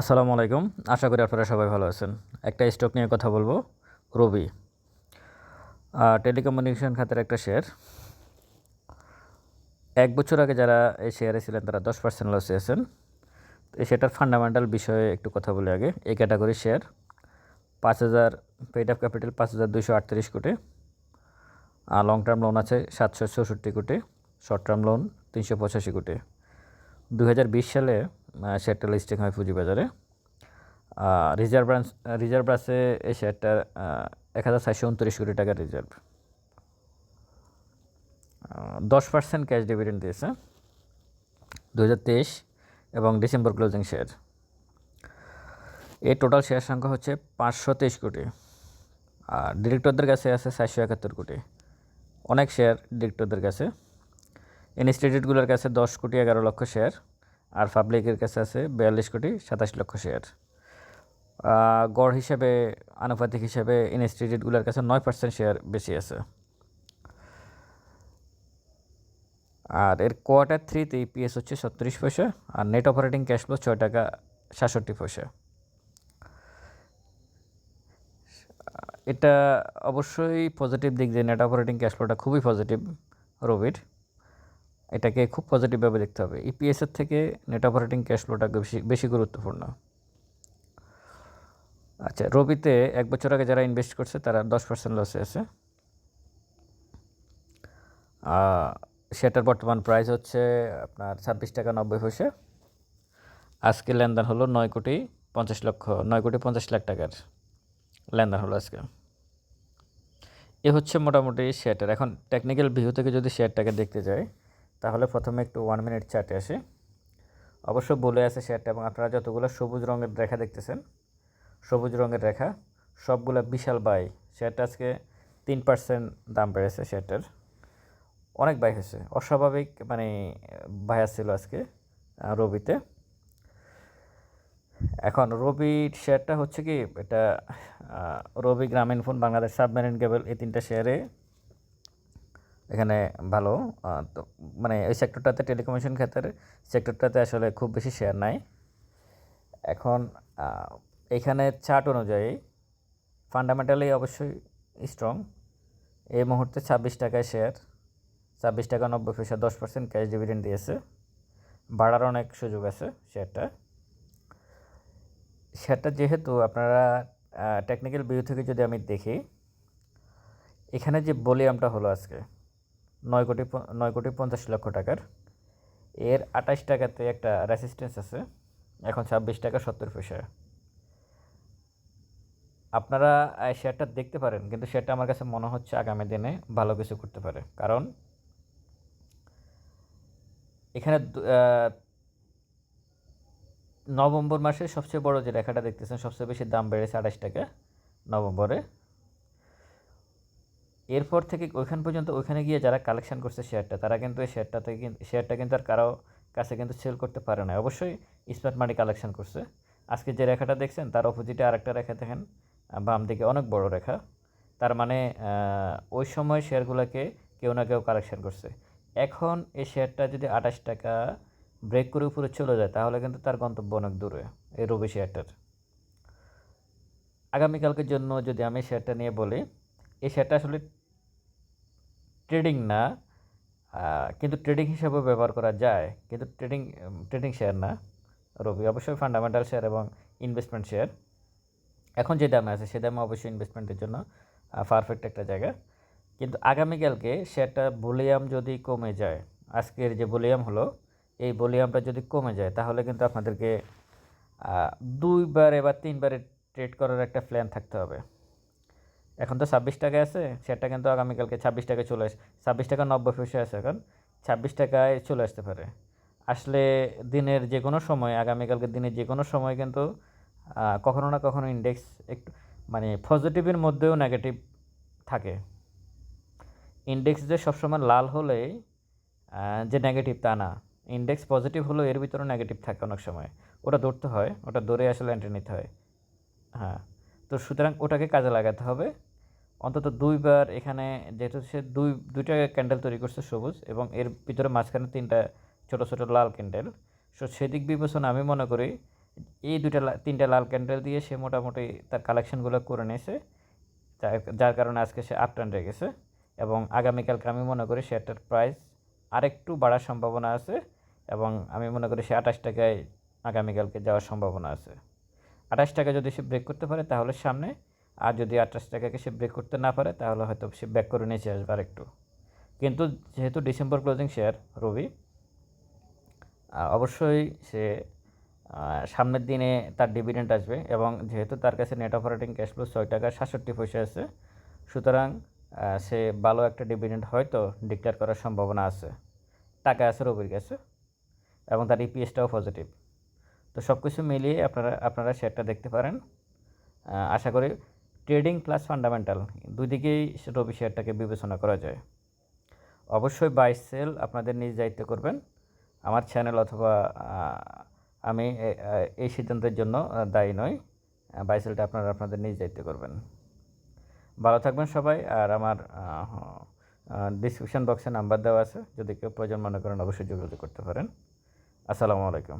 আসসালামু আলাইকুম। আশা করি আপনারা সবাই ভালো আছেন। একটা স্টক নিয়ে কথা বলব রবি টেলিকমিউনিকেশন খাতের একটা শেয়ার এক বছর আগে যারা এই শেয়ারে ছিলেন, তারা দশ পার্সেন্ট লসে আছেন। তো সেটার ফান্ডামেন্টাল বিষয়ে একটু কথা বলি আগে। এই ক্যাটাগরি শেয়ার পাঁচ হাজার পেড অফ ক্যাপিটাল পাঁচ হাজার দুশো আটত্রিশ কোটি। আর লং টার্ম লোন আছে সাতশো চৌষট্টি কোটি। শর্ট টার্ম লোন তিনশো পঁচাশি কোটি। দু হাজার বিশ সালে শেয়ারটা লিস্টিং হয় পুঁজিবাজারে। রিজার্ভ রিজার্ভ আছে এই শেয়ারটার এক হাজার চারশো উনত্রিশ কোটি টাকার রিজার্ভ দশ পার্সেন্ট ক্যাশ ডিভিডেন্ড দিয়েছে দু হাজার তেইশ এবং ডিসেম্বর ক্লোজিং শেয়ার এই টোটাল শেয়ার সংখ্যা হচ্ছে পাঁচশো তেইশ কোটি। আর ডিরেক্টরদের কাছে আছে চারশো একাত্তর কোটি। অনেক শেয়ার ডিরেক্টরদের কাছে। ইনস্টিটিউটগুলোর কাছে দশ কোটি এগারো লক্ষ শেয়ার আর পাবলিকের কাছে আছে বিয়াল্লিশ কোটি সাতাশ লক্ষ শেয়ার গড় হিসাবে, আনুপাতিক হিসেবে ইনস্টিটিউটগুলোর কাছে নয় পার্সেন্ট শেয়ার বেশি আছে। আর এর কোয়ার্টার থ্রিতে ইপিএস হচ্ছে ছত্রিশ পয়সা আর নেট অপারেটিং ক্যাশ ফ্লো ছয় টাকা সাতষট্টি পয়সা। এটা অবশ্যই পজিটিভ দিক যে নেট অপারেটিং ক্যাশ ফ্লোটা খুবই পজিটিভ রবির। এটাকে খুব পজিটিভভাবে দেখতে হবে। ইপিএসের থেকে নেট অপারেটিং ক্যাশ ফ্লোটা বেশি বেশি গুরুত্বপূর্ণ। আচ্ছা রবিতে এক বছর আগে যারা ইনভেস্ট করছে, তারা দশ পার্সেন্ট লসে আছে। সেটার বর্তমান প্রাইস হচ্ছে আপনার ছাব্বিশ টাকা নব্বই পয়সা। আজকে লেনদেন হলো নয় কোটি পঞ্চাশ লক্ষ, নয় কোটি পঞ্চাশ লাখ টাকার লেনদেন হলো আজকে। এ হচ্ছে মোটামুটি শেয়ারটার এখন টেকনিক্যাল ভিউ থেকে যদি শেয়ারটাকে দেখতে যাই তাহলে প্রথমে একটু ওয়ান মিনিট চার্টে আসি। অবশ্য বলে আছে শেয়ারটা এবং আপনারা যতগুলো সবুজ রঙের রেখা দেখতেছেন, সবুজ রঙের রেখা, সবগুলো বিশাল বাই শেয়ারটা আজকে তিন পার্সেন্ট দাম বেড়েছে শেয়ারটার অনেক বাই হয়েছে। অস্বাভাবিক মানে বাই ছিল আজকে রবিতে। এখন রবি শেয়ারটা হচ্ছে কি, এটা রবি গ্রামীণ ফোন, বাংলাদেশ সাবমেরিন কেবল, এই তিনটা শেয়ারে এখানে ভালো। তো মানে ওই সেক্টরটাতে টেলিকমিউনিকেশন ক্ষেত্রে সেক্টরটাতে আসলে খুব বেশি শেয়ার নাই। এখন এখানে চার্ট অনুযায়ী ফান্ডামেন্টালি অবশ্যই স্ট্রং এই মুহূর্তে ছাব্বিশ টাকায় শেয়ার ছাব্বিশ টাকা নব্বই পয়সা, দশ পার্সেন্ট ক্যাশ ডিভিডেন্ড দিয়েছে। বাড়ার অনেক সুযোগ আছে শেয়ারটা শেয়ারটা যেহেতু আপনারা টেকনিক্যাল ভিউ থেকে যদি আমি দেখি, এখানে যে ভলিউমটা হলো আজকে নয় কোটি নয় কোটি পঞ্চাশ লক্ষ টাকার। এর আঠাশ টাকাতে একটা রেসিস্টেন্স আছে, এখন ছাব্বিশ টাকা সত্তর পয়সা। আপনারা শেয়ারটা দেখতে পারেন, কিন্তু শেয়ারটা আমার কাছে মনে হচ্ছে আগামী দিনে ভালো কিছু করতে পারে। কারণ এখানে নভেম্বর মাসে সবচেয়ে বড় যে রেখাটা দেখতেছেন, সবচেয়ে বেশি দাম বেড়েছে আঠাশ টাকা নভেম্বরে। এরপর থেকে ওইখান পর্যন্ত ওইখানে গিয়ে যারা কালেকশন করছে শেয়ারটা তারা কিন্তু এই শেয়ারটা থেকে শেয়ারটা কিন্তু আর কারও কাছে কিন্তু সেল করতে পারে না। অবশ্যই স্মার্ট মানি কালেকশন করছে। আজকে যে রেখাটা দেখছেন, তার অপোজিটে আরেকটা রেখা দেখেন বাম দিকে অনেক বড় রেখা। তার মানে ওই সময় শেয়ারগুলোকে কেউ না কেউ কালেকশন করছে। এখন এই শেয়ারটা যদি আঠাশ টাকা ব্রেক করে উপরে চলে যায়, তাহলে কিন্তু তার গন্তব্য অনেক দূরে, এই রবি শেয়ারটার আগামীকালকের জন্য যদি আমি শেয়ারটা নিয়ে বলি এই শেয়ারটা আসলে ট্রেডিং না কিন্তু ট্রেডিং হিসাবে ব্যবহার করা যায়। কিন্তু ট্রেডিং ট্রেডিং শেয়ার না, রবি। অবশ্যই ফান্ডামেন্টাল শেয়ার এবং ইনভেস্টমেন্ট শেয়ার। এখন যে দামে আছে, সে দামে অবশ্যই ইনভেস্টমেন্টের জন্য পারফেক্ট একটা জায়গা। কিন্তু আগামীকালকে শেয়ারটা ভলিউম যদি কমে যায়, আজকের যে ভলিউম হলো, এই ভলিউমটা যদি কমে যায়, তাহলে কিন্তু আপনাদেরকে দুইবারে বা তিনবারে ট্রেড করার একটা প্ল্যান থাকতে হবে। এখন তো ছাব্বিশ টাকায় আছে শেয়ারটা কিন্তু আগামীকালকে ছাব্বিশ টাকায় চলে আসে, ছাব্বিশ টাকা নব্বই পয়সা আছে এখন, ছাব্বিশ টাকায় চলে আসতে পারে। আসলে দিনের যে কোনো সময় আগামীকালকে দিনের যে কোনো সময় কিন্তু কখনো না কখনো ইন্ডেক্স একটু মানে পজিটিভের মধ্যেও নেগেটিভ থাকে। ইন্ডেক্স যে সবসময় লাল হলে যে নেগেটিভ তা না। ইন্ডেক্স পজিটিভ হলেও এর ভিতরে নেগেটিভ থাকে অনেক সময়। ওটা ধরতে হয়, ওটা ধরে আসলে এন্ট্রি নিতে হয়। হ্যাঁ। তো সুতরাং ওটাকে কাজে লাগাতে হবে। অন্তত দুইবার এখানে যেহেতু সে দুই, দুইটা ক্যান্ডেল তৈরি করছে সবুজ এবং এর ভিতরে মাঝখানে তিনটা ছোট ছোট লাল ক্যান্ডেল। সো সেদিক বিবেচনা আমি মনে করি এই দুইটা তিনটা লাল ক্যান্ডেল দিয়ে সে মোটামুটি তার কালেকশনগুলো করে নিয়েছে। যার- যার কারণে আজকে সে আপ ট্রেন্ড গেছে এবং আগামীকালকে আমি মনে করি শেয়ারটার প্রাইস আরেকটু বাড়ার সম্ভাবনা আছে এবং আমি মনে করি সে আঠাশ টাকায় আগামীকালকে যাওয়ার সম্ভাবনা আছে। আঠাশ টাকা যদি সে ব্রেক করতে পারে, তাহলে সামনে আর যদি আঠাশ টাকাকে সে ব্রেক করতে না পারে, তাহলে হয়তো সে ব্যাক করে নিচে আসবে আরেকটু। কিন্তু যেহেতু ডিসেম্বর ক্লোজিং শেয়ার রবি অবশ্যই সে সামনের দিনে তার ডিভিডেন্ড আসবে এবং যেহেতু তার কাছে নেট অপারেটিং ক্যাশ ফ্লো ছয় টাকা সাতষট্টি পয়সা আছে, সুতরাং সে ভালো একটা ডিভিডেন্ড হয়তো ডিক্লেয়ার করার সম্ভাবনা আছে। টাকা আছে রবির কাছে এবং তার ইপিএসটাও পজিটিভ তো সব কিছু মিলিয়ে আপনারা আপনারা শেয়ারটা দেখতে পারেন। আশা করি ট্রেডিং প্লাস ফান্ডামেন্টাল দুই দিকেই রবি শেয়ারটাকে বিবেচনা করা যায়। অবশ্যই বাই সেল আপনাদের নিজ দায়িত্ব করবেন। আমার চ্যানেল অথবা আমি এই সিদ্ধান্তের জন্য দায়ী নই। বাই সেলটা আপনারা আপনাদের নিজ দায়িত্ব করবেন। ভালো থাকবেন সবাই, আর আমার ডিসক্রিপশন বক্সে নাম্বার দেওয়া আছে। যদি কেউ প্রয়োজন মনে করেন, অবশ্যই যোগাযোগ করতে পারেন। আসসালামু আলাইকুম।